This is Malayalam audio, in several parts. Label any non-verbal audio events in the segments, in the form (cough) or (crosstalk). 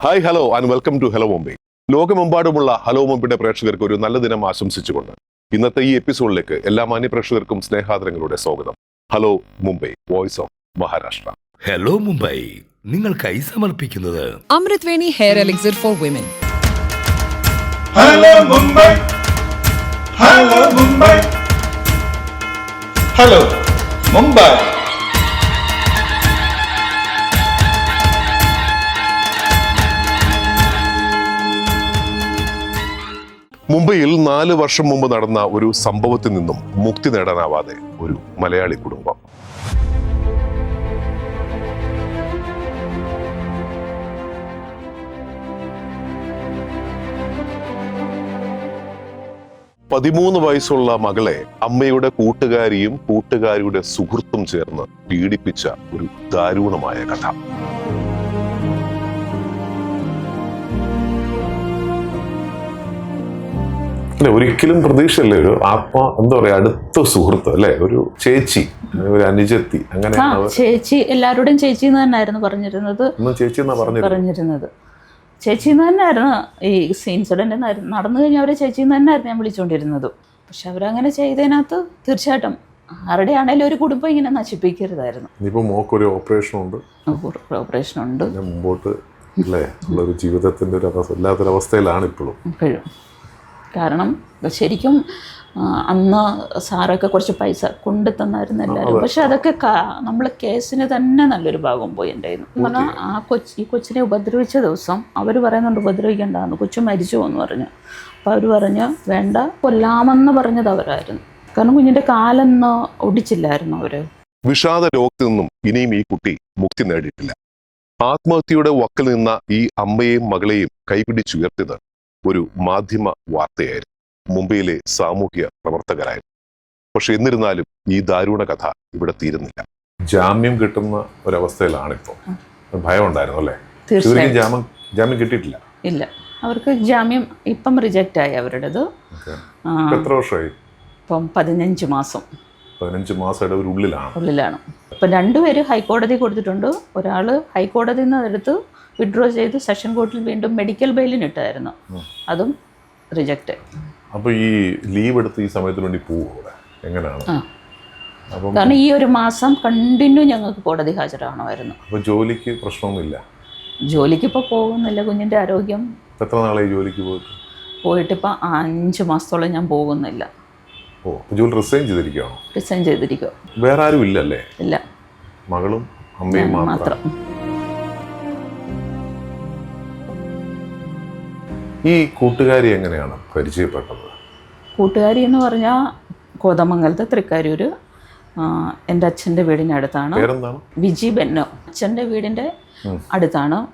Hi hello and welcome to hello Mumbai ലോകമെമ്പാടുമുള്ള ഹലോ മുംബൈയുടെ പ്രേക്ഷകർക്ക് ഒരു നല്ല ദിനം ആശംസിച്ചുകൊണ്ട് ഇന്നത്തെ ഈ എപ്പിസോഡിലേക്ക് എല്ലാ മാന്യ പ്രേക്ഷകർക്കും സ്നേഹാദരങ്ങളുടെ സ്വാഗതം. Hello Mumbai voice of Maharashtra hello Mumbai നിങ്ങൾക്കായി സമർപ്പിക്കുന്നത് Amritveni hair elixir for women hello Mumbai hello Mumbai hello Mumbai. മുംബൈയിൽ നാല് വർഷം മുമ്പ് നടന്ന ഒരു സംഭവത്തിൽ നിന്നും മുക്തി നേടാനാവാതെ ഒരു മലയാളി കുടുംബം. പതിമൂന്ന് വയസ്സുള്ള മകളെ അമ്മയുടെ കൂട്ടുകാരിയും കൂട്ടുകാരിയുടെ സുഹൃത്തും ചേർന്ന് പീഡിപ്പിച്ച ഒരു ദാരുണമായ കഥ. അല്ലെ? ഒരിക്കലും പ്രതീക്ഷയല്ലേ? ഒരു ആത്മ എന്താ പറയാ അടുത്ത സുഹൃത്ത് അല്ലെ? ഒരു ചേച്ചി ഒരു അനുജത്തി അങ്ങനെ ചേച്ചി എല്ലാവരോടും ചേച്ചി എന്ന് തന്നെയായിരുന്നു പറഞ്ഞിരുന്നത്. ചേച്ചി എന്നാ പറഞ്ഞിരുന്നത്? ചേച്ചി എന്ന് തന്നെയായിരുന്നു. ഈ ഇൻസിഡന്റ് നടന്നു കഴിഞ്ഞാൽ അവരെ ചേച്ചി എന്ന് തന്നെയായിരുന്നു ഞാൻ വിളിച്ചുകൊണ്ടിരുന്നത് പക്ഷെ അവരങ്ങനെ ചെയ്തതിനകത്ത് തീർച്ചയായിട്ടും ആരുടെ ആണെങ്കിലും ഒരു കുടുംബം ഇങ്ങനെ നശിപ്പിക്കരുതായിരുന്നു. ഇനിയിപ്പോ മോക്കൊരു ഓപ്പറേഷൻ ഉണ്ട്. ഓപ്പറേഷൻ ഉണ്ട്. മുമ്പോട്ട് അല്ലേ ഉള്ളൊരു ഒരു വല്ലാത്തൊരവസ്ഥയിലാണ് ഇപ്പോഴും. ഇപ്പോഴും. കാരണം ശരിക്കും അന്ന് സാറൊക്കെ കുറച്ച് പൈസ കൊണ്ടു തന്നായിരുന്നു എല്ലാവരും. പക്ഷെ അതൊക്കെ നമ്മൾ കേസിന് തന്നെ നല്ലൊരു ഭാഗം പോയി എന്റെ പറഞ്ഞാൽ ആ കൊച്ച് ഈ കൊച്ചിനെ ഉപദ്രവിച്ച ദിവസം അവർ പറയുന്നുണ്ട് ഉപദ്രവിക്കേണ്ടതെന്ന് കൊച്ചു മരിച്ചു എന്ന് പറഞ്ഞു. അപ്പോൾ അവർ പറഞ്ഞു വേണ്ട കൊല്ലാമെന്ന് പറഞ്ഞത് അവരായിരുന്നു. കാരണം കുഞ്ഞിന്റെ കാലൊന്ന് ഒടിച്ചില്ലായിരുന്നു അവർ വിഷാദ രോഗത്തിൽ നിന്നും ഇനിയും ഈ കുട്ടി മുക്തി നേടിയിട്ടില്ല. ആത്മഹത്യയുടെ വക്കിൽ നിന്ന ഈ അമ്മയെയും മകളെയും കൈപിടിച്ചുയർത്തിയത് ഒരു മാധ്യമ വാർത്തയായിരുന്നു. മുംബൈയിലെ സാമൂഹ്യ പ്രവർത്തകരായിരുന്നു. പക്ഷെ എന്നിരുന്നാലും ഈ ദാരുണ കഥ ഇവിടെ തീരുന്നില്ല. ജാമ്യം കിട്ടുന്ന ഒരവസ്ഥയിലാണ് ഇപ്പോൾ ഭയം ഉണ്ടായിരുന്നു അല്ലേ ഇവർക്ക് ജാമ്യം ജാമ്യം കിട്ടിയിട്ടില്ല. ഇല്ല. അവർക്ക് ജാമ്യം ഇപ്പം റിജക്റ്റ് ആയി അവരുടേത് എത്ര വർഷമായി? ഇപ്പം പതിനഞ്ച് മാസം. പതിനഞ്ച് മാസം ഉള്ളിലാണ്. ഉള്ളിലാണ്. ഇപ്പം രണ്ടുപേര് ഹൈക്കോടതി കൊടുത്തിട്ടുണ്ട്. ഒരാൾ ഹൈക്കോടതിയിൽ നിന്ന് അതെടുത്ത് വിഡ്രോ ചെയ്ത് സെഷൻ കോർട്ടിൽ വീണ്ടും മെഡിക്കൽ ബെയിലിന് ഇട്ടായിരുന്നു. അതും റിജക്റ്റ്. അപ്പോൾ ഈ ലീവ് എടുത്ത് ഈ സമയത്തിന് വേണ്ടി അവിടെ? എങ്ങനെയാണ്? കാരണം ഈ ഒരു മാസം കണ്ടിന്യൂ ഞങ്ങൾക്ക് കോടതി ഹാജരാകണമായിരുന്നു അപ്പോൾ ജോലിക്ക് പ്രശ്നമൊന്നുമില്ല? ജോലിക്ക് ഇപ്പോൾ പോകുന്നില്ല. കുഞ്ഞിന്റെ ആരോഗ്യം എത്ര നാളായി ജോലിക്ക് പോയിട്ട്? പോയിട്ടിപ്പോൾ അഞ്ച് മാസത്തോളം ഞാൻ പോകുന്നില്ല. ഓ ജോലി റിസൈൻ ചെയ്തിരിക്കുകയാണോ? റിസൈൻ ചെയ്തിരിക്കുക വേറെ ആരും ഇല്ലല്ലേ? ഇല്ല. മകളും അമ്മയും മാത്രം. ഈ കൂട്ടുകാരി എങ്ങനെയാണ് പരിചയപ്പെട്ടത്? കൂട്ടുകാരി എന്ന് പറഞ്ഞാൽ കോതമംഗലത്തെ തൃക്കാരൂർ എന്റെ അച്ഛന്റെ വീടിനടുത്താണ് വിജി ബെന്നോ. അച്ഛന്റെ വീടിന്റെ അടുത്താണ്.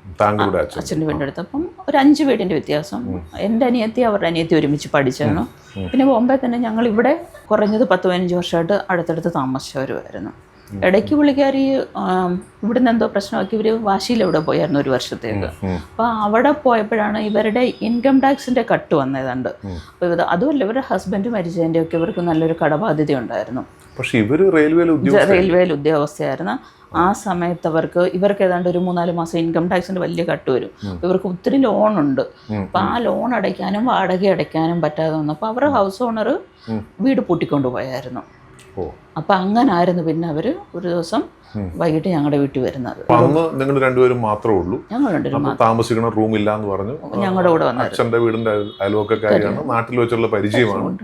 അച്ഛന്റെ വീടിന്റെ അടുത്ത്. അപ്പം ഒരു അഞ്ച് വീടിന്റെ വ്യത്യാസം. എന്റെ അനിയത്തി അവരുടെ അനിയത്തി ഒരുമിച്ച് പഠിച്ചാണ് പിന്നെ ബോംബെ തന്നെ ഞങ്ങൾ ഇവിടെ കുറഞ്ഞത് പത്ത് പതിനഞ്ച് വർഷമായിട്ട് അടുത്തടുത്ത് താമസിച്ചവരുമായിരുന്നു. ഇടയ്ക്ക് പുള്ളിക്കാരി ഇവിടുന്ന് എന്തോ പ്രശ്നമാക്കി. ഇവർ വാശിയിൽ എവിടെ പോയായിരുന്നു ഒരു വർഷത്തേക്ക്. അപ്പോൾ അവിടെ പോയപ്പോഴാണ് ഇവരുടെ ഇൻകം ടാക്സിന്റെ കട്ട് വന്നതുണ്ട്. അപ്പോൾ ഇത് അതുമല്ല ഇവരുടെ ഹസ്ബൻഡ് മരിച്ചതിന്റെ ഒക്കെ ഇവർക്ക് നല്ലൊരു കടബാധ്യത ഉണ്ടായിരുന്നു. പക്ഷെ ഇവർ റെയിൽവേയിൽ ഉദ്യോഗസ്ഥ റെയിൽവേയിൽ ഉദ്യോഗസ്ഥയായിരുന്നു. ആ സമയത്ത് അവർക്ക് ഇവർക്ക് ഏതാണ്ട് ഒരു മൂന്നാൽ മാസം ഇൻകം ടാക്സിന്റെ വലിയ കട്ട് വരും. ഇവർക്ക് ഒത്തിരി ലോൺ ഉണ്ട്. അപ്പൊ ആ ലോൺ അടയ്ക്കാനും വാടക അടയ്ക്കാനും പറ്റാതെ വന്നു അപ്പൊ അവരുടെ ഹൗസ് ഓണർ വീട് പൂട്ടിക്കൊണ്ട് പോയായിരുന്നു ഓ അപ്പൊ അങ്ങനായിരുന്നു പിന്നെ അവർ ഒരു ദിവസം വൈകിട്ട് ഞങ്ങളുടെ വീട്ടിൽ വരുന്നത്. അന്ന് നിങ്ങൾ രണ്ടുപേരും മാത്രമേ ഉള്ളൂ. ഞങ്ങൾ താമസിക്കണ റൂം ഇല്ല എന്ന് പറഞ്ഞു. ഞങ്ങളുടെ കൂടെ വന്നു അച്ഛന്റെ വീടിന്റെ അയൽ- അയൽവക്കക്കാരിയാണ്. നാട്ടിൽ വെച്ചുള്ള പരിചയമാണ്.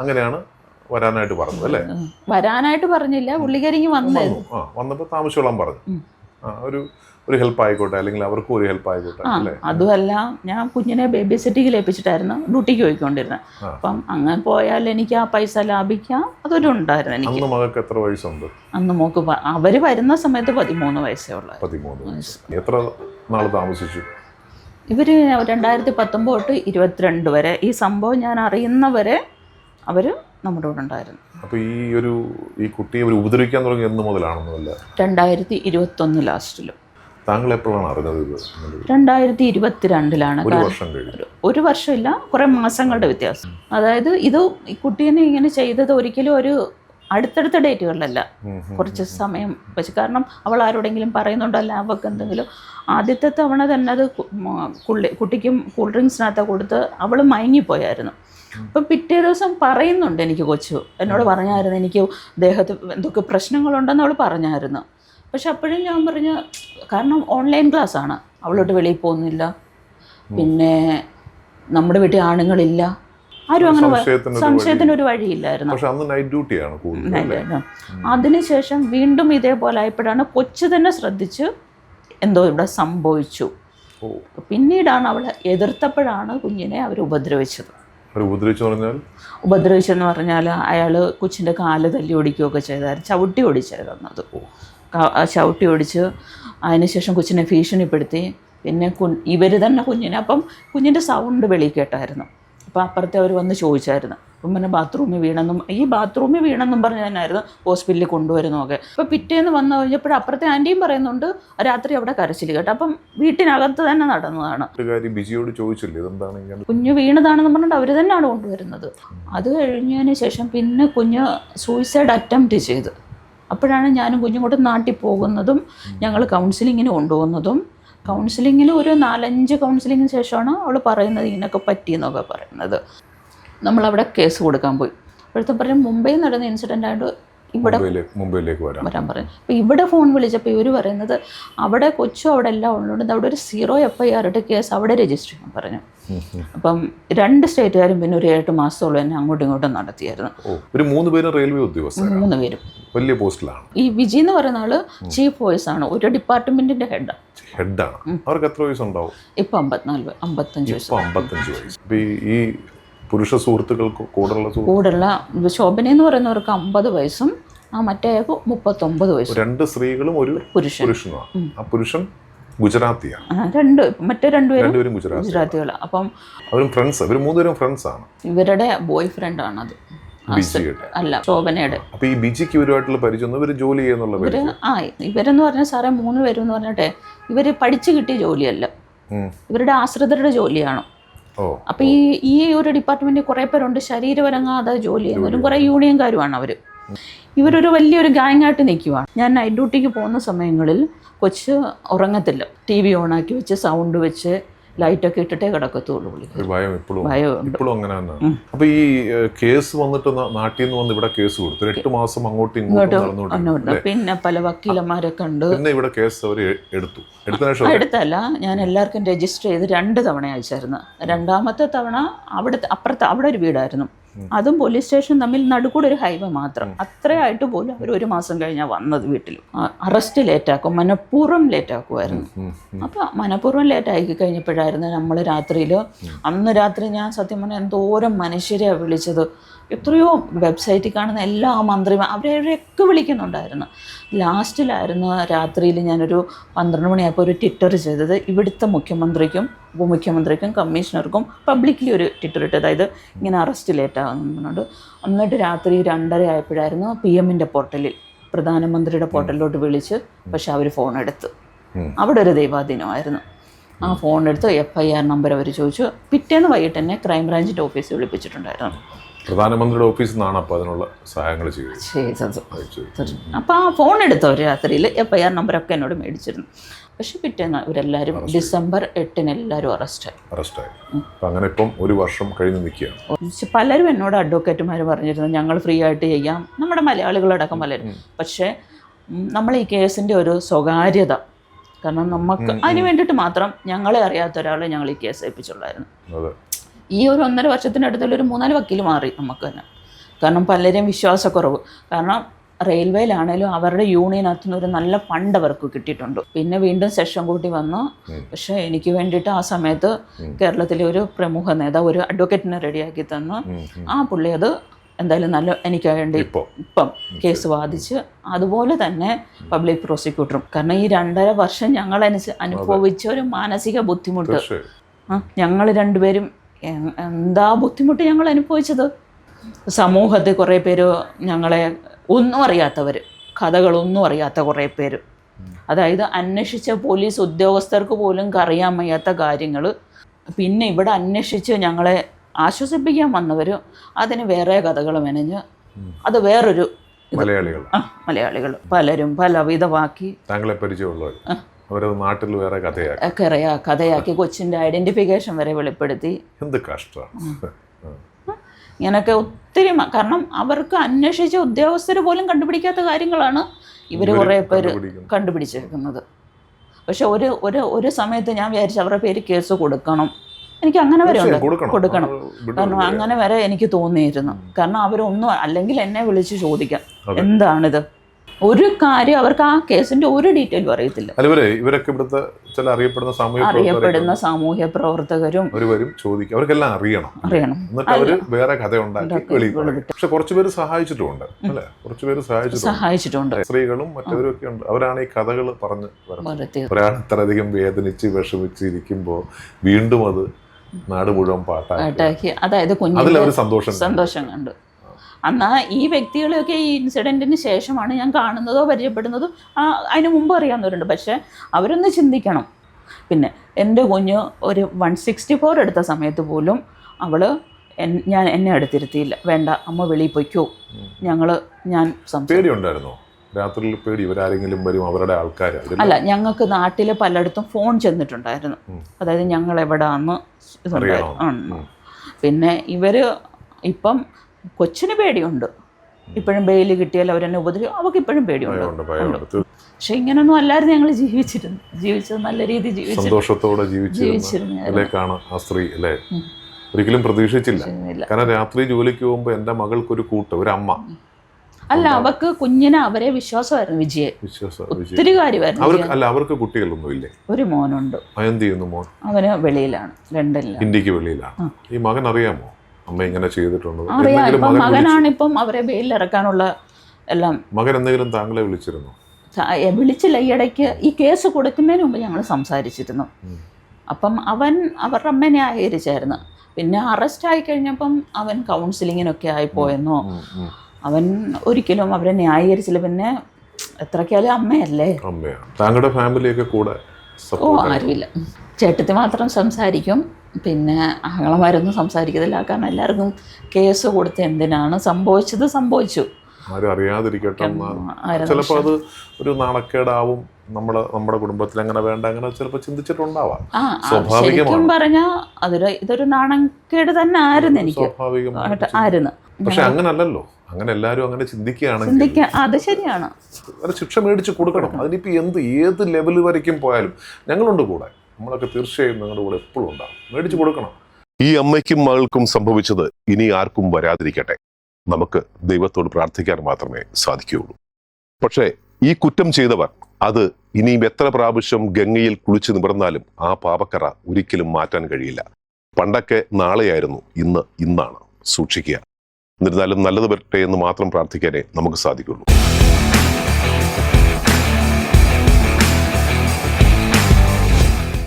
അങ്ങനെയാണ് വരാനായിട്ട് പറഞ്ഞു അല്ലേ? വരാനായിട്ട് പറഞ്ഞില്ല. പുള്ളിക്കാരിങ്ങി വന്നു. ആ വന്നപ്പോ താമസിച്ചോളാൻ പറഞ്ഞു. ഒരു ഒരു ഹെൽപ്പ് ആയിക്കോട്ടെ അല്ലെങ്കിൽ അവർക്കും ഒരു ഹെൽപ്പ് ആയിക്കോട്ടെ അല്ലേ? അതുമല്ല ഞാൻ കുഞ്ഞിനെ ബേബി സെറ്റിങ്ങിൽ ഏൽപ്പിച്ചിട്ടായിരുന്നു ഡ്യൂട്ടിക്ക് പോയിക്കൊണ്ടിരുന്നത് അപ്പം അങ്ങനെ പോയാൽ എനിക്ക് ആ പൈസ ലാഭിക്കാം അതൊരു ഉണ്ടായിരുന്നു എനിക്ക്. അന്ന് മകൾക്ക് എത്ര വയസ്സുണ്ട്? അന്ന് മോക്ക് അവർ വരുന്ന സമയത്ത് പതിമൂന്ന് വയസ്സേ ഉള്ളൂ. പതിമൂന്ന് എത്ര നാൾ താമസിച്ചു? ഇവർ രണ്ടായിരത്തി പത്തൊമ്പത് തൊട്ട് ഇരുപത്തിരണ്ട് വരെ ഈ സംഭവം ഞാൻ അറിയുന്നവരെ അവർ നമ്മുടെ കൂടെ ഉണ്ടായിരുന്നു. അപ്പൊ ഈ ഒരു ഈ കുട്ടിയെ ഒരു ഉപദ്രവിക്കാൻ തുടങ്ങി എന്ന് മുതലാണെന്നല്ല? രണ്ടായിരത്തി ഇരുപത്തൊന്ന് ലാസ്റ്റിലും. താങ്കൾ എപ്പോഴാണ് അറിഞ്ഞത് രണ്ടായിരത്തി ഇരുപത്തിരണ്ടിലാണ് ഒരു വർഷമില്ല കുറേ മാസങ്ങളുടെ വ്യത്യാസം. അതായത് ഇത് ഈ കുട്ടീനെ ഇങ്ങനെ ചെയ്തത് ഒരിക്കലും ഒരു അടുത്തടുത്ത ഡേറ്റുകളിലല്ല. കുറച്ച് സമയം വെച്ച്. കാരണം അവൾ ആരോടെങ്കിലും പറയുന്നുണ്ടോ? അവൾക്ക് എന്തെങ്കിലും? ആദ്യത്തെ തവണ തന്നെ അത് കുള്ളി കുട്ടിക്കും കൂൾ ഡ്രിങ്ക്സിനകത്ത് കൊടുത്ത് അവൾ മയങ്ങിപ്പോയായിരുന്നു. അപ്പം പിറ്റേ ദിവസം പറയുന്നുണ്ട് എനിക്ക് കൊച്ചു. എന്നോട് പറഞ്ഞായിരുന്നു എനിക്ക് ദേഹത്ത് എന്തൊക്കെ പ്രശ്നങ്ങളുണ്ടെന്ന് അവൾ പറഞ്ഞായിരുന്നു. പക്ഷെ അപ്പോഴും ഞാൻ പറഞ്ഞ കാരണം ഓൺലൈൻ ക്ലാസ് ആണ്. അവളോട്ട് വെളിയിൽ പോകുന്നില്ല. പിന്നെ നമ്മുടെ വീട്ടിൽ ആണുങ്ങളില്ല. ആരും അങ്ങനെ സംശയത്തിന് ഒരു വഴിയില്ലായിരുന്നു. അതിനുശേഷം വീണ്ടും ഇതേപോലെ ആയപ്പോഴാണ് കൊച്ചു തന്നെ ശ്രദ്ധിച്ച് എന്തോ ഇവിടെ സംഭവിച്ചു. പിന്നീടാണ് അവളെ എതിർത്തപ്പോഴാണ് കുഞ്ഞിനെ അവർ ഉപദ്രവിച്ചത്. ഉപദ്രവിച്ചു പറഞ്ഞാൽ? ഉപദ്രവിച്ചെന്ന് പറഞ്ഞാൽ അയാൾ കൊച്ചിന്റെ കാൽ തല്ലി ഓടിക്കുകയൊക്കെ ചെയ്തായിരുന്നു. ചവിട്ടി ഓടിച്ചായിരുന്നു അത്. ചവിട്ടി ഓടിച്ച് അതിനുശേഷം കൊച്ചിനെ ഭീഷണിപ്പെടുത്തി. പിന്നെ കു ഇവർ തന്നെ കുഞ്ഞിനെ അപ്പം കുഞ്ഞിന്റെ സൗണ്ട് വെളിയിൽ കേട്ടായിരുന്നു. അപ്പോൾ അപ്പുറത്തെ അവർ വന്ന് ചോദിച്ചായിരുന്നു. അപ്പം പിന്നെ ബാത്റൂമിൽ വീണെന്നും ഈ ബാത്റൂമിൽ വീണെന്നും പറഞ്ഞ് തന്നെയായിരുന്നു ഹോസ്പിറ്റലിൽ കൊണ്ടുവരുന്നതൊക്കെ. അപ്പോൾ പിറ്റേന്ന് വന്നു കഴിഞ്ഞപ്പോൾ അപ്പുറത്തെ ആന്റിയും പറയുന്നുണ്ട് രാത്രി അവിടെ കരച്ചിൽ കേട്ടോ. അപ്പം വീട്ടിനകത്ത് തന്നെ നടന്നതാണ്. ബിജിയോട് ചോദിച്ചില്ലേ എന്താണ് കുഞ്ഞ് വീണതാണെന്ന് പറഞ്ഞിട്ട് അവർ തന്നെയാണ് കൊണ്ടുവരുന്നത്. അത് കഴിഞ്ഞതിന് ശേഷം പിന്നെ കുഞ്ഞ് സൂയിസൈഡ് അറ്റംപ്റ്റ് ചെയ്ത്. അപ്പോഴാണ് ഞാനും കുഞ്ഞും കൂടെ നാട്ടിൽ പോകുന്നതും ഞങ്ങൾ കൗൺസിലിങ്ങിന് കൊണ്ടുപോകുന്നതും കൗൺസിലിങ്ങിൽ ഒരു നാലഞ്ച് കൗൺസിലിങ്ങിന് ശേഷമാണ് അവൾ പറയുന്നത് ഇങ്ങനെയൊക്കെ പറ്റിയെന്നൊക്കെ പറയുന്നത്. നമ്മളവിടെ കേസ് കൊടുക്കാൻ പോയി. അപ്പോഴത്തെ പറഞ്ഞു മുംബൈയിൽ നടന്ന ഇൻസിഡന്റ് ആയിട്ട് ഇവിടെ മുംബൈയിലേക്ക് വരാം. വരാൻ പറഞ്ഞു. അപ്പോൾ ഇവിടെ ഫോൺ വിളിച്ചപ്പോൾ ഇവർ പറയുന്നത് അവിടെ കൊച്ചു അവിടെ എല്ലാം ഉള്ളതുകൊണ്ട് അവിടെ ഒരു സീറോ എഫ് ഐ ആറിട്ട് കേസ് അവിടെ രജിസ്റ്റർ ചെയ്യാൻ പറഞ്ഞു. അപ്പം രണ്ട് സ്റ്റേറ്റുകാരും പിന്നെ ഒരു എട്ട് മാസത്തോളം തന്നെ അങ്ങോട്ടും ഇങ്ങോട്ടും നടത്തിയായിരുന്നു. ഒരു മൂന്ന് പേരും റെയിൽവേ ഉദ്യോഗസ്ഥർ മൂന്ന് പേരും. വലിയ പോസ്റ്റിലാണ്. ഈ വിജി എന്ന് പറയുന്ന ആൾ ചീഫ് വോയിസ് ആണ്. ഒരു ഡിപ്പാർട്ട്മെന്റിന്റെ ഹെഡ് ഹെഡാണ് അവർക്ക് എത്ര വയസ്സുണ്ടാവും? ഇപ്പൊ അമ്പത്തിനാല് അമ്പത്തഞ്ച് വയസ്സ്. അമ്പത്തഞ്ച് വയസ്സ്. ഈ പുരുഷ സുഹൃത്തുക്കൾക്കോ കൂടുള്ള കൂടുള്ള ശോഭന എന്ന് പറയുന്നവർക്ക് അമ്പത് വയസ്സും ആ മറ്റേ മുപ്പത്തൊമ്പത് വയസ്സും. രണ്ട് സ്ത്രീകളും ഒരു പുരുഷ പുരുഷനുമാണ്. ആ പുരുഷൻ ഗുജറാത്തിയാണ്. രണ്ട് മറ്റേ രണ്ടുപേരും രണ്ടുപേരും ഗുജറാത്തി അപ്പം അവരും ഫ്രണ്ട്സ് ഇവർ മൂന്നുപേരും ഫ്രണ്ട്സ് ആണ് ഇവരുടെ ബോയ് ഫ്രണ്ട് ആണത് അല്ല ശോഭനയുടെ. അപ്പൊ ഈ ബിജിക്ക് ഇവരുമായിട്ടുള്ള പരിചയം ഇവർ ജോലി ചെയ്യുന്നുള്ള ഇവർ ആ ഇവരെന്ന് പറഞ്ഞാൽ സാറേ മൂന്ന് പേരും എന്ന് പറഞ്ഞിട്ടെ ഇവർ പഠിച്ചു കിട്ടിയ ജോലിയല്ല. ഇവരുടെ ആശ്രിതരുടെ ജോലിയാണ്. അപ്പൊ ഈ ഈ ഒരു ഡിപ്പാർട്ട്മെന്റിൽ കുറെ പേരുണ്ട് ശരീരപരങ്ങാതെ ജോലി ചെയ്യുന്നവരും കുറെ യൂണിയൻകാരുമാണ് അവർ ഇവരൊരു വലിയൊരു ഗാങ് ആയിട്ട് നിൽക്കുവാണ്. ഞാൻ നൈറ്റ് ഡ്യൂട്ടിക്ക് പോകുന്ന സമയങ്ങളിൽ കൊച്ച് ഉറങ്ങത്തില്ല. ടി വി ഓണാക്കി വെച്ച് സൗണ്ട് വെച്ച് ലൈറ്റൊക്കെ ഇട്ടിട്ടേ കിടക്കത്തുള്ളൂ ഭയം ഇപ്പോഴും അങ്ങനെ അപ്പൊ ഈ കേസ് വന്നിട്ട് നാട്ടിൽ നിന്ന് വന്ന് ഇവിടെ കേസ് കൊടുത്തു. എട്ട് മാസം അങ്ങോട്ട് ഇങ്ങോട്ടും പിന്നെ പല വക്കീലന്മാരൊക്കെ ഉണ്ട്. പിന്നെ ഇവിടെ കേസ് അവർ എടുത്തു. എടുത്തല്ല. ഞാൻ എല്ലാവർക്കും രജിസ്റ്റർ ചെയ്ത് രണ്ട് തവണ അയച്ചായിരുന്നു. രണ്ടാമത്തെ തവണ അവിടെ അപ്പുറത്ത് അവിടെ ഒരു വീടായിരുന്നു. അതും പോലീസ് സ്റ്റേഷൻ തമ്മിൽ നടുക്കൂടെ ഒരു ഹൈവേ മാത്രം. അത്രയായിട്ട് പോലും അവർ ഒരു മാസം കഴിഞ്ഞാൽ വന്നത് വീട്ടിൽ അറസ്റ്റ് ലേറ്റാക്കും. മനഃപൂർവം ലേറ്റാക്കുമായിരുന്നു. അപ്പോൾ മനഃപൂർവം ലേറ്റാക്കി കഴിഞ്ഞപ്പോഴായിരുന്നു നമ്മൾ രാത്രിയിൽ അന്ന് രാത്രി ഞാൻ സത്യം പറഞ്ഞാൽ എന്തോരം മനുഷ്യരെയാണ് വിളിച്ചത്. എത്രയോ വെബ്സൈറ്റിൽ കാണുന്ന എല്ലാ മന്ത്രിമാർ അവരെയൊക്കെ വിളിക്കുന്നുണ്ടായിരുന്നു. ലാസ്റ്റിലായിരുന്നു രാത്രിയിൽ ഞാനൊരു പന്ത്രണ്ട് മണിയായപ്പോൾ ഒരു ട്വിറ്റർ ചെയ്തത്. ഇവിടുത്തെ മുഖ്യമന്ത്രിക്കും ഉപമുഖ്യമന്ത്രിക്കും കമ്മീഷണർക്കും പബ്ലിക്കലി ഒരു ട്വിറ്റർ ഇട്ട്. അതായത് ഇങ്ങനെ അറസ്റ്റ് ലേറ്റാകുന്നുണ്ട് എന്നിട്ട് രാത്രി രണ്ടര ആയപ്പോഴായിരുന്നു പി എമ്മിന്റെ പോർട്ടലിൽ പ്രധാനമന്ത്രിയുടെ പോർട്ടലിലോട്ട് വിളിച്ച് പക്ഷെ അവർ ഫോൺ എടുത്തു. അവിടെ ഒരു ദൈവാധീനമായിരുന്നു. ആ ഫോൺ എടുത്ത് എഫ് ഐ ആർ നമ്പർ അവർ ചോദിച്ചു. പിറ്റേന്ന് വൈകിട്ട് തന്നെ ക്രൈംബ്രാഞ്ചിന്റെ ഓഫീസിൽ വിളിപ്പിച്ചിട്ടുണ്ടായിരുന്നു. പ്രധാനമന്ത്രിയുടെ ഓഫീസിൽ നിന്നാണ് അപ്പൊ അതിനുള്ള സഹായങ്ങൾ ചെയ്തത്. ചെയ്തത് അപ്പോൾ ആ ഫോൺ എടുത്തവർ രാത്രിയിൽ എഫ് ഐ ആർ നമ്പറൊക്കെ എന്നോട് മേടിച്ചിരുന്നു. പക്ഷെ പിറ്റേന്ന് ഇവരെല്ലാവരും ഡിസംബർ എട്ടിന് എല്ലാവരും അറസ്റ്റായി അറസ്റ്റായി അപ്പൊ അങ്ങനെ ഇപ്പം ഒരു വർഷം കഴിഞ്ഞ് നിൽക്കുകയാണ്. പലരും എന്നോട് അഡ്വക്കേറ്റുമാർ പറഞ്ഞിരുന്നു ഞങ്ങൾ ഫ്രീ ആയിട്ട് ചെയ്യാം. നമ്മുടെ മലയാളികളടക്കം പലരും. പക്ഷേ നമ്മൾ ഈ കേസിന്റെ ഒരു സ്വകാര്യത. കാരണം നമുക്ക് അതിന് വേണ്ടിയിട്ട് മാത്രം ഞങ്ങളെ അറിയാത്ത ഒരാളെ ഞങ്ങൾ ഈ കേസ് ഏൽപ്പിച്ചുള്ളായിരുന്നു. ഈ ഒരു ഒന്നര വർഷത്തിനടുത്തുള്ള ഒരു മൂന്നാൽ വക്കീൽ മാറി നമുക്ക് തന്നെ. കാരണം പലരെയും വിശ്വാസക്കുറവ്. കാരണം റെയിൽവേയിലാണേലും അവരുടെ യൂണിയനകത്തു നിന്ന് ഒരു നല്ല ഫണ്ട് അവർക്ക് കിട്ടിയിട്ടുണ്ട്. പിന്നെ വീണ്ടും സെഷൻ കൂട്ടി വന്നു. പക്ഷെ എനിക്ക് വേണ്ടിയിട്ട് ആ സമയത്ത് കേരളത്തിലെ ഒരു പ്രമുഖ നേതാവ് ഒരു അഡ്വക്കേറ്റിനെ റെഡിയാക്കി തന്നു. ആ പുള്ളി അത് എന്തായാലും നല്ല എനിക്ക് വേണ്ടി ഇപ്പൊ. കേസ് വാദിച്ച് അതുപോലെ തന്നെ പബ്ലിക് പ്രോസിക്യൂട്ടറും. കാരണം ഈ രണ്ടര വർഷം ഞങ്ങൾ അനുഭവിച്ച ഒരു മാനസിക ബുദ്ധിമുട്ട്. ആ, ഞങ്ങൾ രണ്ടുപേരും എന്താ ബുദ്ധിമുട്ട് ഞങ്ങൾ അനുഭവിച്ചത്? സമൂഹത്തിൽ കുറേ പേര് ഞങ്ങളെ ഒന്നും അറിയാത്തവർ കഥകളൊന്നും അറിയാത്ത കുറേ പേര്. അതായത് അന്വേഷിച്ച പോലീസ് ഉദ്യോഗസ്ഥർക്ക് പോലും അറിയാൻ വയ്യാത്ത കാര്യങ്ങൾ പിന്നെ ഇവിടെ അന്വേഷിച്ച് ഞങ്ങളെ ആശ്വസിപ്പിക്കാൻ വന്നവർ അതിന് വേറെ കഥകൾ മെനഞ്ഞ് അത് വേറൊരു മലയാളികൾ മലയാളികൾ പലരും പലവിധമാക്കി താങ്കളെ പരിചയമുള്ളവർ അവരത് നാട്ടിൽ വേറെ കഥയാക്കി. കഥയാക്കി കൊച്ചിന്റെ ഐഡന്റിഫിക്കേഷൻ വരെ വെളിപ്പെടുത്തി. എന്ത് കഷ്ടമാണ് ഇങ്ങനൊക്കെ ഒത്തിരി കാരണം അവർക്ക് അന്വേഷിച്ച ഉദ്യോഗസ്ഥർ പോലും കണ്ടുപിടിക്കാത്ത കാര്യങ്ങളാണ് ഇവർ കുറേ പേര്. കണ്ടുപിടിച്ചിരിക്കുന്നത് പക്ഷെ ഒരു ഒരു ഒരു സമയത്ത് ഞാൻ വിചാരിച്ചു അവരുടെ പേര് കേസ് കൊടുക്കണം. എനിക്ക് അങ്ങനെ വരെ ഉണ്ട്. കൊടുക്കണം. കാരണം അങ്ങനെ വരെ എനിക്ക് തോന്നിയിരുന്നു. കാരണം അവരൊന്നും അല്ലെങ്കിൽ എന്നെ വിളിച്ച് ചോദിക്കാം. എന്താണിത്? ഒരു കാര്യം അവർക്ക് ആ കേസിന്റെ ഒരു ഡീറ്റെയിൽ അറിയത്തില്ല. അല്ല ഇവരൊക്കെ ഇവിടുത്തെ ചില അറിയപ്പെടുന്ന സാമൂഹ്യ അറിയപ്പെടുന്ന സാമൂഹ്യ പ്രവർത്തകരും അവർ വരും ചോദിക്കും. അവർക്കെല്ലാം അറിയണം. അറിയണം. എന്നിട്ട് വേറെ കഥ ഉണ്ടാക്കി. പക്ഷെ കുറച്ചുപേര് സഹായിച്ചിട്ടുമുണ്ട് അല്ലെ? കുറച്ചുപേര് സഹായിച്ചിട്ടുണ്ട്. സഹായിച്ചിട്ടുണ്ട്. സ്ത്രീകളും മറ്റവരും ഒക്കെ ഉണ്ട്. അവരാണ് ഈ കഥകൾ പറഞ്ഞ്. ഒരാൾ ഇത്രയധികം വേദനിച്ച് വിഷമിച്ചിരിക്കുമ്പോൾ വീണ്ടും അത് നാട് മുഴുവൻ പാട്ടാക്കി. അതായത് കുഞ്ഞു സന്തോഷം. സന്തോഷം കണ്ടു. എന്നാൽ ഈ വ്യക്തികളെയൊക്കെ ഈ ഇൻസിഡന്റിന് ശേഷമാണ് ഞാൻ കാണുന്നതോ പരിചയപ്പെടുന്നതോ അതിന് മുമ്പ് അറിയാവുന്നവരുണ്ട്. പക്ഷേ അവരൊന്ന് ചിന്തിക്കണം. പിന്നെ എന്റെ കുഞ്ഞ് ഒരു വൺ സിക്സ്റ്റി ഫോർ എടുത്ത സമയത്ത് പോലും അവൾ ഞാൻ എന്നെ അടുത്തിരുത്തിയില്ല. വേണ്ട അമ്മ വെളിയിൽ പൊയ്ക്കോ. ഞങ്ങൾ ഞാൻ പേടിയുണ്ടായിരുന്നോ? രാത്രിയിൽ പേടി ഇവരാരെങ്കിലും വരും അവരുടെ ആൾക്കാർ അല്ല ഞങ്ങൾക്ക് നാട്ടിൽ പലയിടത്തും ഫോൺ ചെന്നിട്ടുണ്ടായിരുന്നു. അതായത് ഞങ്ങൾ എവിടെ ഇതുണ്ടായിരുന്നു പിന്നെ ഇവർ ഇപ്പം കൊച്ചിന് പേടിയുണ്ട്. ഇപ്പോഴും ബെയിൽ കിട്ടിയാൽ അവരെന്നെ ഉപദ്രവം അവർക്ക് ഇപ്പോഴും പേടിയുണ്ട്. പക്ഷെ ഇങ്ങനൊന്നും അല്ലായിരുന്നു ഞങ്ങൾ ജീവിച്ചിരുന്നു ജീവിച്ചത് നല്ല രീതിയിൽ ജീവിച്ചു സന്തോഷത്തോടെ ജീവിച്ചിരുന്ന ആ സ്ത്രീ അല്ലേ? ഒരിക്കലും പ്രതീക്ഷിച്ചില്ല. കാരണം രാത്രി ജോലിക്ക് പോകുമ്പോൾ എന്റെ മകൾക്കൊരു കൂട്ട് ഒരു അമ്മ. അല്ല അവർക്ക് കുഞ്ഞിന് അവരെ വിശ്വാസമായിരുന്നു വിജയെ. വിശ്വാസ ഒത്തിരി കാര്യമായിരുന്നു അവർക്ക്. അല്ല അവർക്ക് കുട്ടികളൊന്നും ഇല്ലേ? ഒരു മോനുണ്ട്. എന്ത് ചെയ്യുന്നു മോൻ? അവന് വെളിയിലാണ് ലണ്ടനിലാണ് ഇന്ത്യയ്ക്ക് വെളിയിലാണ്. ഈ മകൻ അറിയാമോ? അമ്മ ഇങ്ങനെ ചെയ്തിട്ടുണ്ട് അറിയാം. ഇപ്പം മകനാണ് ഇപ്പം അവരെ ബെയിലിൽ ഇറക്കാനുള്ള എല്ലാം. മകൻ എന്തെങ്കിലും താങ്കളെ വിളിച്ചിരുന്നു? വിളിച്ചില്ല. ഈ ഇടയ്ക്ക് ഈ കേസ് കൊടുക്കുന്നതിന് മുമ്പ് ഞങ്ങൾ സംസാരിച്ചിരുന്നു. അപ്പം അവൻ അവരുടെ അമ്മ ന്യായീകരിച്ചായിരുന്നു പിന്നെ അറസ്റ്റ് ആയി കഴിഞ്ഞപ്പം അവൻ കൗൺസിലിങ്ങിനൊക്കെ ആയിപ്പോയെന്നോ. അവൻ ഒരിക്കലും അവരെ ന്യായീകരിച്ചില്ല. പിന്നെ എത്രക്കാലും അമ്മയല്ലേ? താങ്കളുടെ ഫാമിലിയൊക്കെ കൂടെ ഓ ആരുമില്ല. ചേട്ടത്തി മാത്രം സംസാരിക്കും. പിന്നെ ആങ്ങളമാരൊന്നും സംസാരിക്കത്തില്ല. കാരണം എല്ലാവർക്കും കേസ് കൊടുത്ത് എന്തിനാണ് സംഭവിച്ചത് സംഭവിച്ചു. ആരും അറിയാതിരിക്കട്ടെ ചിലപ്പോൾ അത് ഒരു നാണക്കേടാവും. നമ്മുടെ നമ്മുടെ കുടുംബത്തിൽ അങ്ങനെ വേണ്ട അങ്ങനെ ചിലപ്പോൾ ചിന്തിച്ചിട്ടുണ്ടാവാം. സ്വാഭാവികമാണ്. പറഞ്ഞാൽ അതൊരു ഇതൊരു നാണക്കേട് തന്നെ ആയിരുന്നു എനിക്ക്. ആയിരുന്നു. പക്ഷെ അങ്ങനല്ലല്ലോ. അങ്ങനെ എല്ലാവരും അങ്ങനെ ചിന്തിക്കുകയാണെങ്കിൽ അത് ശരിയാണ്. ശിക്ഷ മേടിച്ച് കൊടുക്കണം. അതിനിപ്പോ എന്ത് ഏത് ലെവൽ വരയ്ക്കും പോയാലും ഞങ്ങളുണ്ട് കൂടെ. നമ്മളൊക്കെ തീർച്ചയായും നിങ്ങളുടെ കൂടെ എപ്പോഴും ഉണ്ടാകും മേടിച്ചു കൊടുക്കണം. ഈ അമ്മയ്ക്കും മകൾക്കും സംഭവിച്ചത് ഇനി ആർക്കും വരാതിരിക്കട്ടെ. നമുക്ക് ദൈവത്തോട് പ്രാർത്ഥിക്കാൻ മാത്രമേ സാധിക്കുകയുള്ളൂ. പക്ഷേ ഈ കുറ്റം ചെയ്തവർ അത് ഇനിയും എത്ര പ്രാവശ്യം ഗംഗയിൽ കുളിച്ചു നിവർന്നാലും ആ പാപക്കറ ഒരിക്കലും മാറ്റാൻ കഴിയില്ല. പണ്ടൊക്കെ നാളെയായിരുന്നു ഇന്ന് ഇന്നാണ് സൂക്ഷിക്കുക. എന്നിരുന്നാലും നല്ലത് വരട്ടെ എന്ന് മാത്രം പ്രാർത്ഥിക്കാനേ നമുക്ക് സാധിക്കുള്ളൂ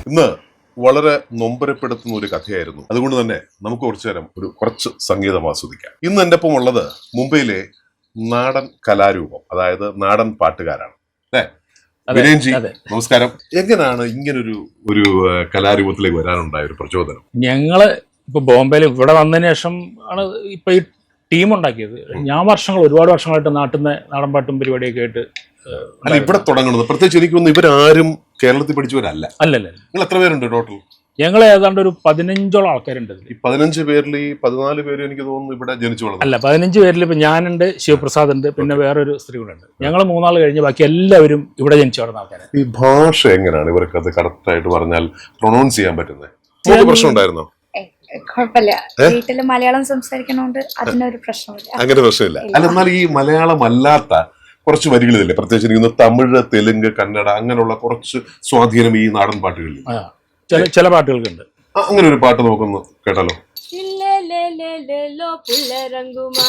ഇന്ന് വളരെ നൊമ്പരപ്പെടുത്തുന്ന ഒരു കഥയായിരുന്നു. അതുകൊണ്ട് തന്നെ നമുക്ക് കുറച്ചു നേരം ഒരു കുറച്ച് സംഗീതം ആസ്വദിക്കാം. ഇന്ന് എന്റെ ഒപ്പം ഉള്ളത് മുംബൈയിലെ നാടൻ കലാരൂപം അതായത് നാടൻ പാട്ടുകാരാണ്. അല്ലേ? വിനയൻജി നമസ്കാരം. എങ്ങനെയാണ് ഇങ്ങനൊരു ഒരു കലാരൂപത്തിലേക്ക് വരാനുണ്ടായ ഒരു പ്രചോദനം? ഞങ്ങൾ ഇപ്പൊ ബോംബെയിൽ ഇവിടെ വന്നതിന് ശേഷം ആണ് ഇപ്പൊ ഈ ടീം ഉണ്ടാക്കിയത്. ഞാൻ വർഷങ്ങൾ ഒരുപാട് വർഷങ്ങളായിട്ട് നാട്ടിൽ നിന്ന് നാടൻപാട്ടും പരിപാടിയൊക്കെ ആയിട്ട് അല്ല ഇവിടെ തുടങ്ങുന്നത്. പ്രത്യേകിച്ച് എനിക്കൊന്നും ഇവരാരും കേരളത്തിൽ പഠിച്ചവരല്ല. അല്ലല്ല. നിങ്ങൾ എത്ര പേരുണ്ട് ടോട്ടൽ ഞങ്ങൾ ഏതാണ്ട് ഒരു പതിനഞ്ചോളം ആൾക്കാരുണ്ട് ഈ പതിനഞ്ച് പേരിൽ ഈ പതിനാല് പേര് എനിക്ക് തോന്നുന്നു ഇവിടെ ജനിച്ചു വളർന്നു അല്ല പതിനഞ്ച് പേരിൽ ഇപ്പൊ ഞാനുണ്ട് ശിവപ്രസാദ് ഉണ്ട് പിന്നെ വേറൊരു സ്ത്രീ കൂടെ ഉണ്ട് ഞങ്ങൾ മൂന്നാൾ കഴിഞ്ഞ് ബാക്കി എല്ലാവരും ഇവിടെ ജനിച്ചു വളർന്ന ആൾക്കാരാണ് ഈ ഭാഷ എങ്ങനെയാണ് ഇവർക്ക് അത് കറക്റ്റ് ആയിട്ട് പറഞ്ഞാൽ പ്രൊണൗൺസ് ചെയ്യാൻ പറ്റുന്നത്? പ്രശ്നം ഉണ്ടായിരുന്നോ? കുഴപ്പമില്ല. വീട്ടിൽ മലയാളം സംസാരിക്കണോണ്ട് അതിനൊരു പ്രശ്നമില്ല. അങ്ങനെ പ്രശ്നമില്ല. അല്ല എന്നാൽ ഈ മലയാളം അല്ലാത്ത കുറച്ച് വരികളില്ലേ പ്രത്യേകിച്ച് എനിക്ക് തോന്നുന്നു തമിഴ് തെലുങ്ക് കന്നഡ അങ്ങനെയുള്ള കുറച്ച് സ്വാധീനം ഈ നാടൻ പാട്ടുകളിൽ ആ ചില ചില പാട്ടുകൾക്കുണ്ട് ആ, അങ്ങനെ ഒരു പാട്ട് നോക്കുന്നു കേട്ടാലോ లో పుల్ల రంగుమా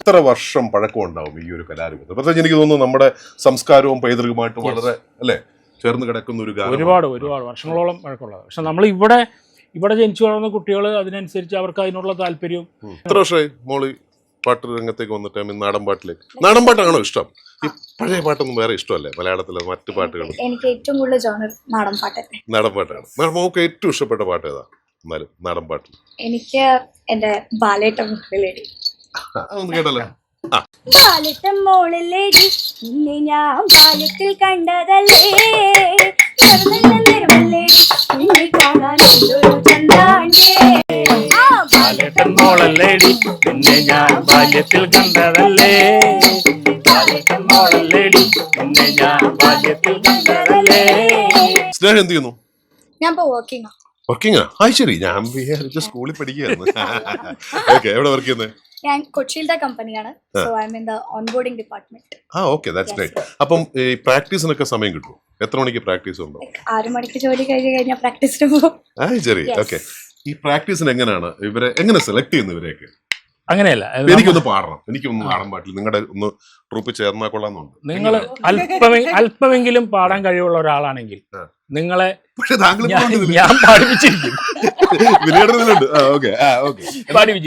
എത്ര വർഷം പഴക്കം ഉണ്ടാവും ഈ ഒരു കലാരൂപത്തിൽ? പ്രത്യേകിച്ച് എനിക്ക് തോന്നുന്നു നമ്മുടെ സംസ്കാരവും പൈതൃകമായിട്ട് വളരെ അല്ലെ? ചേർന്ന് കിടക്കുന്ന ഒരു ഒരുപാട് ഒരുപാട് വർഷങ്ങളോളം പഴക്കമുള്ളത്. പക്ഷെ നമ്മൾ ഇവിടെ ഇവിടെ ജനിച്ചു വളർന്ന കുട്ടികൾ അതിനനുസരിച്ച് അവർക്ക് അതിനുള്ള താല്പര്യവും എത്ര വർഷമായി മോൾ? പാട്ട് രംഗത്തേക്ക് വന്നിട്ട് mean നാടൻ പാട്ടിലേക്ക്. നാടൻ പാട്ടാണോ ഇഷ്ടം? ഈ പഴയ പാട്ടൊന്നും വേറെ ഇഷ്ടമല്ലേ? മലയാളത്തിലെ മറ്റു പാട്ടുകൾ എനിക്ക് ഏറ്റവും കൂടുതൽ ജോണർ നാടൻ പാട്ട്. നാടൻ പാട്ടാണ്. നമുക്ക് ഏറ്റവും ഇഷ്ടപ്പെട്ട പാട്ട് ഏതാ? എന്നാലും നാടൻ പാട്ടിൽ. എനിക്ക് എന്റെ ബാലേട്ടം അതൊന്ന് കേട്ടല്ലോ. ബാലട്ടം മോളല്ലേടി നിന്നെ ഞാൻ ബാല്യത്തിൽ കണ്ടതല്ലേ? ചെറുതല്ല നിറമല്ലേടി നിന്നെ കാണാൻ ചന്താണ്ടേ പിന്നെ മോളല്ലേടി പിന്നെ ഞാൻ ബാല്യത്തിൽ കണ്ടതല്ലേ? ബാല്യത്തിൽ മോളല്ലേടി പിന്നെ ഞാൻ ബാല്യത്തിൽ കണ്ടതല്ലേ? സ്നേഹം എന്ത് ചെയ്യുന്നു? ഞാൻ ഇപ്പൊ വർക്കിംഗ് വർക്കിംഗ് ആ? ശരി. ഞാൻ വിചാരിച്ച സ്കൂളിൽ പഠിക്കുകയായിരുന്നു ഓക്കെ എവിടെ വർക്ക് ചെയ്യുന്നത് ഞാൻ കൊച്ചിയിലത്തെ കമ്പനിയാണ് so I in the onboarding department ആ ഓക്കെ ദാറ്റ്സ് ഗ്രേറ്റ് അപ്പം ഈ പ്രാക്ടീസിനൊക്കെ സമയം കിട്ടുമോ എത്ര മണിക്ക് പ്രാക്ടീസ് ഉണ്ടോ ആറു മണിക്ക് ജോലി കഴിഞ്ഞ് കഴിഞ്ഞാൽ പ്രാക്ടീസിന് പോകും. ആ ശരി. ഓക്കെ ഈ പ്രാക്ടീസിന് എങ്ങനെയാണ്? ഇവരെ എങ്ങനെ സെലക്ട് ചെയ്യുന്നു ഇവരെയൊക്കെ? അങ്ങനെയല്ല. എനിക്കൊന്ന് പാടണം. എനിക്കൊന്ന് പാടാൻ പാടില്ല. നിങ്ങളുടെ ഒന്ന് ട്രൂപ്പ് ചേർന്നാൽ കൊള്ളാന്നുണ്ട് നിങ്ങൾ അല്പമെ അല്പമെങ്കിലും പാടാൻ കഴിവുള്ള ഒരാളാണെങ്കിൽ നിങ്ങളെ ഞാൻ (laughs) പാടിപ്പിച്ചിരിക്കും.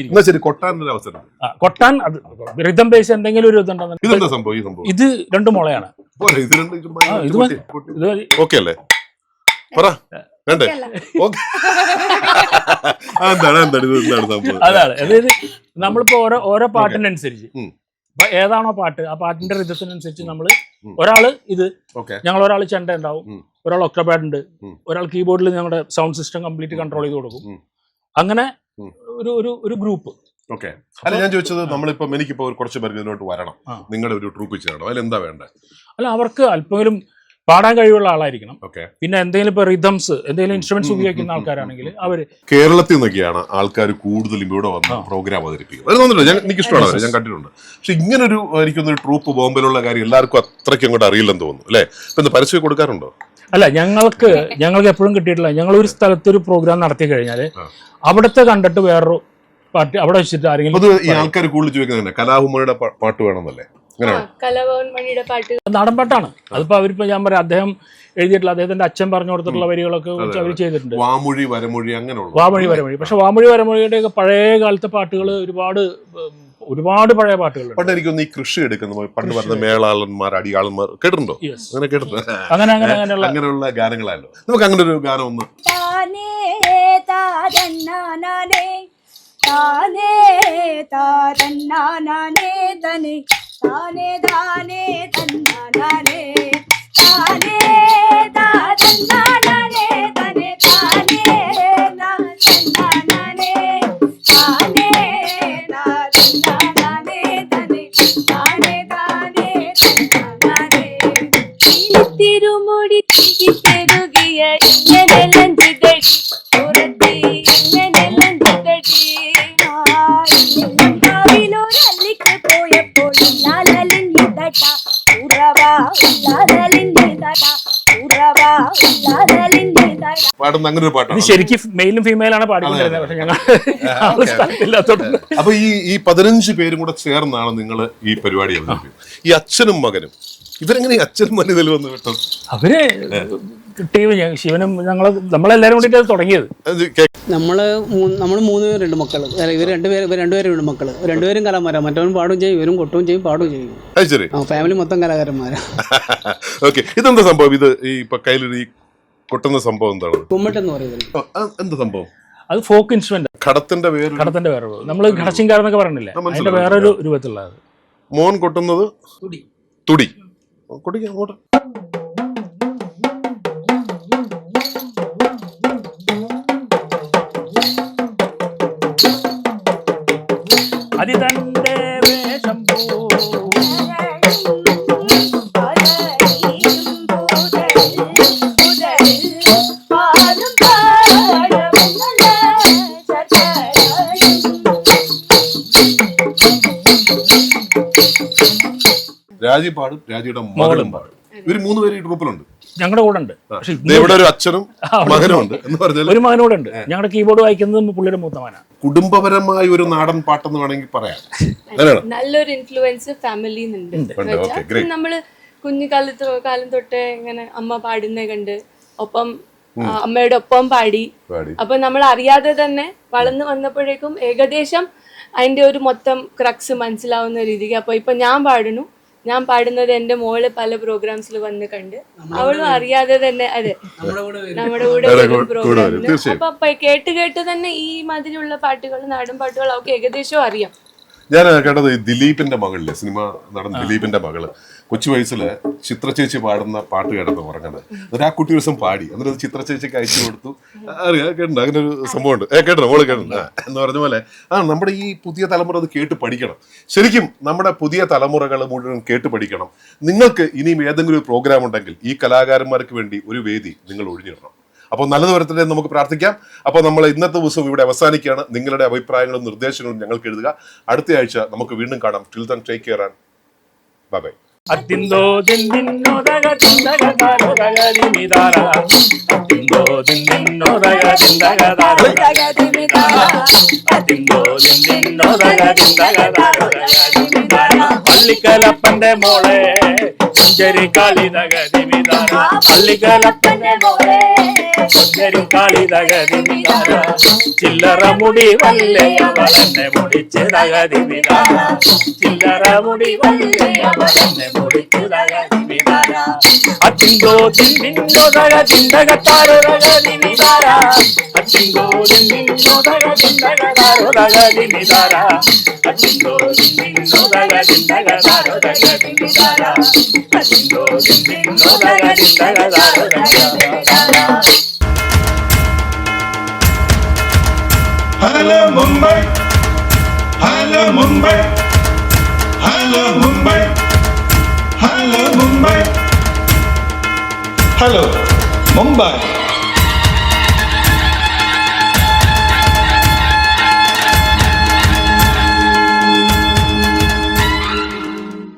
എന്നാ ശരി കൊട്ടാനൊരു അവസരം. കൊട്ടാൻ അത് റിതം ബേസ് എന്തെങ്കിലും ഒരു ഇതുണ്ടെന്ന് ഇതെന്താ സംഭവം? ഇത് രണ്ടു മുളയാണ്. ഇത്. ഓക്കെ അല്ലേ? പറ. വേണ്ടേ? ഓക്കെ. എന്താണ് എന്താണ് ഇത് എന്താണ് സംഭവം? അതാണ്. അതായത് നമ്മളിപ്പോ ഓരോ ഓരോ പാട്ടിനനുസരിച്ച്. ഉം. ഇപ്പൊ ഏതാണോ പാട്ട് ആ പാട്ടിന്റെ റിതത്തിനനുസരിച്ച് നമ്മൾ. ഒരാൾ ഇത് ഓക്കെ. ഞങ്ങൾ ഒരാൾ ചെണ്ട ഉണ്ടാവും. ഉം. ഒരാൾ ഒക്ടോപാഡ് ഉണ്ട്. ഉം. ഒരാൾ കീബോർഡിൽ ഞങ്ങളുടെ സൗണ്ട് സിസ്റ്റം കംപ്ലീറ്റ് കൺട്രോൾ ചെയ്ത് കൊടുക്കും. ഉം. അങ്ങനെ ഉം. ഒരു ഒരു ഒരു ഗ്രൂപ്പ്. ഓക്കെ. അല്ല ഞാൻ ചോദിച്ചത് നമ്മളിപ്പം എനിക്കിപ്പോ ഒരു കുറച്ച് പേർക്ക് ഇതിലോട്ട് വരണം. ആ. നിങ്ങളുടെ ഒരു ട്രൂപ്പ് ചെയ്യണം അതിൽ എന്താ വേണ്ടേ? അല്ല അവർക്ക് അല്പമെങ്കിലും പാടാൻ കഴിവുള്ള ആളായിരിക്കണം. പിന്നെ എന്തെങ്കിലും ഇപ്പൊ റിതംസ് എന്തെങ്കിലും ഇൻസ്ട്രുമെന്റ്സ് ഉപയോഗിക്കുന്ന ആൾക്കാരാണെങ്കിൽ അവർ കേരളത്തിൽ നിന്നൊക്കെയാണ് ആൾക്കാർ കൂടുതലും ഇവിടെ വന്ന് പ്രോഗ്രാം അവതരിപ്പിക്കുന്നത്. ഞാൻ എനിക്ക് ഇഷ്ടമാണ് ഞാൻ കണ്ടിട്ടുണ്ട്. പക്ഷെ ഇങ്ങനൊരു എനിക്കൊന്നൊരു ട്രൂപ്പ് ബോംബെയിലുള്ള കാര്യം എല്ലാവർക്കും അത്രയ്ക്ക് അങ്ങോട്ട് അറിയില്ലെന്ന് തോന്നുന്നു അല്ലേ? ഇപ്പൊ എന്താ പരസ്യം കൊടുക്കാറുണ്ടോ? അല്ല ഞങ്ങൾക്ക് ഞങ്ങൾക്ക് എപ്പോഴും കിട്ടിയിട്ടില്ല. ഞങ്ങൾ ഒരു സ്ഥലത്ത് ഒരു പ്രോഗ്രാം നടത്തി കഴിഞ്ഞാൽ. അവിടുത്തെ കണ്ടിട്ട് വേറൊരു പാട്ട് അവിടെ വെച്ചിട്ട് ആരെങ്കിലും ആൾക്കാർ കൂടുതൽ ചോദിക്കുന്നത് കലാഹുമയുടെ പാട്ട് വേണമെന്നല്ലേ? കലഭവൻ മണിയുടെ പാട്ട്. നാടൻ പാട്ടാണ്. അതിപ്പോ അവരിപ്പോ ഞാൻ പറയാം അദ്ദേഹം എഴുതിയിട്ടുള്ള അദ്ദേഹത്തിന്റെ അച്ഛൻ പറഞ്ഞു കൊടുത്തിട്ടുള്ള വരികളൊക്കെ വെച്ച് അവർ ചെയ്തിട്ടുണ്ട്. വാമൊഴി വരമൊഴി അങ്ങനെയുള്ള. വാമൊഴി വരമൊഴി. പക്ഷെ വാമൊഴി വരമൊഴിയുടെ ഒക്കെ പഴയ കാലത്തെ പാട്ടുകൾ ഒരുപാട് ഒരുപാട് പഴയ പാട്ടുകൾ പണ്ട് എനിക്കൊന്ന് ഈ കൃഷി എടുക്കുന്ന പണ്ട് പറഞ്ഞ മേളാളന്മാർ അടിയാളന്മാർ കേട്ടിട്ടുണ്ടോ? അങ്ങനെ കേട്ടിട്ടുണ്ട്. അങ്ങനെ അങ്ങനെ അങ്ങനെയുള്ള അങ്ങനെയുള്ള ഗാനങ്ങളായല്ലോ. നമുക്ക് അങ്ങനെ ഒരു ഗാനം ഒന്ന്. താനേ താതന്നാനേ താനേ താതന്നാനേ തനേ താനേ താനേ പാടുന്ന അങ്ങനെ ഒരു പാട്ടാണ് ശരിക്കും മെയിലും ഫീമെയിലാണ് പാടിക്കൊണ്ടിരുന്നത്. പക്ഷെ ഞങ്ങൾ സ്ഥലത്തില്ലാത്തോണ്ട്. അപ്പൊ ഈ ഈ പതിനഞ്ച് പേരും കൂടെ ചേർന്നാണ് നിങ്ങൾ ഈ പരിപാടി ഈ അച്ഛനും മകനും ഇവരെങ്ങനെ അച്ഛനും മനുതൽ വന്ന് വിട്ടത്? അവർ ഞ- ശിവനും ഞങ്ങൾ നമ്മളെല്ലാരും കൂടിയിട്ട് തുടങ്ങിയത്. നമ്മൾ നമ്മൾ നമ്മൾ മൂന്ന് പേരുണ്ട് മക്കൾ ഇവർ രണ്ടുപേരും ഇവർ രണ്ടുപേരുണ്ട് മക്കൾ രണ്ടുപേരും കലാകാരന്മാരാണ് മറ്റവൻ പാടും ചെയ്യും ഇവരും കൊട്ടും ചെയ്യും പാടും ചെയ്യും. ആ ഫാമിലി മൊത്തം കലാകാരന്മാരാണ് (laughs) ഓക്കെ. ഇതെന്താ സംഭവം? ഇത് ഈ കയ്യിലൊരു ഈ കൊട്ടുന്ന സംഭവം എന്താണ്? കുമ്മട്ട് എന്ന് പറയുന്നത്. എന്താ സംഭവം? അത് ഫോക്ക് ഇൻസ്ട്രുമെന്റ് ഘടത്തിന്റെ പേര് കടത്തിന്റെ പേര് നമ്മൾ ഘടസിംഗാരെന്നൊക്കെ മനസ്സിലായി, അതിന്റെ വേറൊരു രൂപത്തിലുള്ളത്. മോൻ കൊട്ടുന്നത് തുടി. തുടി. കൊടിക്ക് അതി വേഷം രാജി പാടും രാജിയുടെ മകളും പാടും. ഇവർ മൂന്ന് പേര് ഈ ട്രൂപ്പിലുണ്ട് ഞങ്ങളുടെ കൂടെ ഉണ്ട് പക്ഷേ ഇവിടെ ഒരു അച്ഛനും മകനുണ്ട് എന്ന് പറഞ്ഞാൽ ഒരു മകനോട് ഉണ്ട് ഞങ്ങളുടെ കീബോർഡ് വായിക്കുന്നത് പുള്ളിയുടെ മൂത്ത മകനാണ് കുടുംബപരമായ ഒരു നാടൻ പാട്ടെന്ന് വേണമെങ്കിൽ പറയാം. (laughs) നല്ലൊരു ഇൻഫ്ലുവൻസ് ഫാമിലി. നമ്മൾ കുഞ്ഞു കാലത്ത് കാലം തൊട്ടേ ഇങ്ങനെ അമ്മ പാടുന്നേ കണ്ട് ഒപ്പം അമ്മയുടെ ഒപ്പം പാടി. പാടി. അപ്പൊ നമ്മൾ അറിയാതെ തന്നെ വളർന്നു വന്നപ്പോഴേക്കും ഏകദേശം അതിന്റെ ഒരു മൊത്തം ക്രക്സ് മനസ്സിലാവുന്ന രീതിക്ക്. അപ്പൊ ഇപ്പൊ ഞാൻ പാടുന്നു ഞാൻ പാടുന്നത് എന്റെ മോൾ പല പ്രോഗ്രാംസിൽ വന്ന് കണ്ട് അവളും അറിയാതെ തന്നെ അതെ. നമ്മുടെ കൂടെ പ്രോഗ്രാമിൽ. അപ്പൊ കേട്ട് കേട്ട് തന്നെ ഈ മാതിരിയുള്ള പാട്ടുകൾ നാടൻ പാട്ടുകൾ അവൾക്ക് ഏകദേശം അറിയാം. ഞാൻ കേട്ടത് ദിലീപിന്റെ മകളില്ലേ? സിനിമ നടൻ ദിലീപിന്റെ മകൾ. കൊച്ചു വയസ്സിൽ ചിത്ര ചേച്ചി പാടുന്ന പാട്ട് കേട്ടത് പറഞ്ഞത്. എന്നിട്ട് ആ കുട്ടി ദിവസം പാടി. എന്നിട്ട് ചിത്ര ചേച്ചിക്ക് അയച്ചു കൊടുത്തു. അറിയാം കേട്ടിട്ടുണ്ട്. അങ്ങനെ ഒരു സംഭവമുണ്ട്. ഏ കേട്ടോ മോൾ കേട്ടിട്ടുണ്ട്. എന്ന് പറഞ്ഞ പോലെ ആ നമ്മുടെ ഈ പുതിയ തലമുറ അത് കേട്ട് പഠിക്കണം. ശരിക്കും നമ്മുടെ പുതിയ തലമുറകൾ മുഴുവൻ കേട്ട് പഠിക്കണം. നിങ്ങൾക്ക് ഇനിയും ഏതെങ്കിലും ഒരു പ്രോഗ്രാം ഉണ്ടെങ്കിൽ ഈ കലാകാരന്മാർക്ക് വേണ്ടി ഒരു വേദി നിങ്ങൾ ഒഴിഞ്ഞിടണം. അപ്പോൾ നല്ലത് വരട്ടെ നമുക്ക് പ്രാർത്ഥിക്കാം. അപ്പോൾ നമ്മൾ ഇന്നത്തെ ദിവസം ഇവിടെ അവസാനിക്കുകയാണ്. നിങ്ങളുടെ അഭിപ്രായങ്ങളും നിർദ്ദേശങ്ങളും ഞങ്ങൾക്ക് എഴുതുക. അടുത്ത ആഴ്ച നമുക്ക് വീണ്ടും കാണാം. Till then take care and bye bye അത്തിന്തോ ദിന്നിന്നോദക ചിന്തക താരോദക ദിമിതാര പള്ളിക്കലപ്പന്റെ മോളെ കൊഞ്ചരി കാളി ദിമിതാര പള്ളിക്കലപ്പന്റെ മോളെ കാളിതക ദിമിതാര ചില്ലറ മുടി വല്ലേ അവളെന്നെ മുടിച്ചതക ദിമിതാര ചില്ലറ മുടി ಅಚ್ಚಿಂಗೋ ದಿನ್ ಬಿಂದೋ ದಗ ದಿಂದಗ ತಾರೋ ರಗ ದಿನಿದಾರ ಅಚ್ಚಿಂಗೋ ದಿನ್ ಬಿಂದೋ ದಗ ದಿಂದಗ ತಾರೋ ರಗ ದಿನಿದಾರ ಅಚ್ಚಿಂಗೋ ದಿನ್ ಬಿಂದೋ ದಗ ದಿಂದಗ ತಾರೋ ರಗ ದಿನಿದಾರ ಅಚ್ಚಿಂಗೋ ದಿನ್ ಬಿಂದೋ ದಗ ದಿಂದಗ ತಾರೋ ರಗ ದಿನಿದಾರ hello Mumbai hello Mumbai hello Mumbai Hello, Mumbai.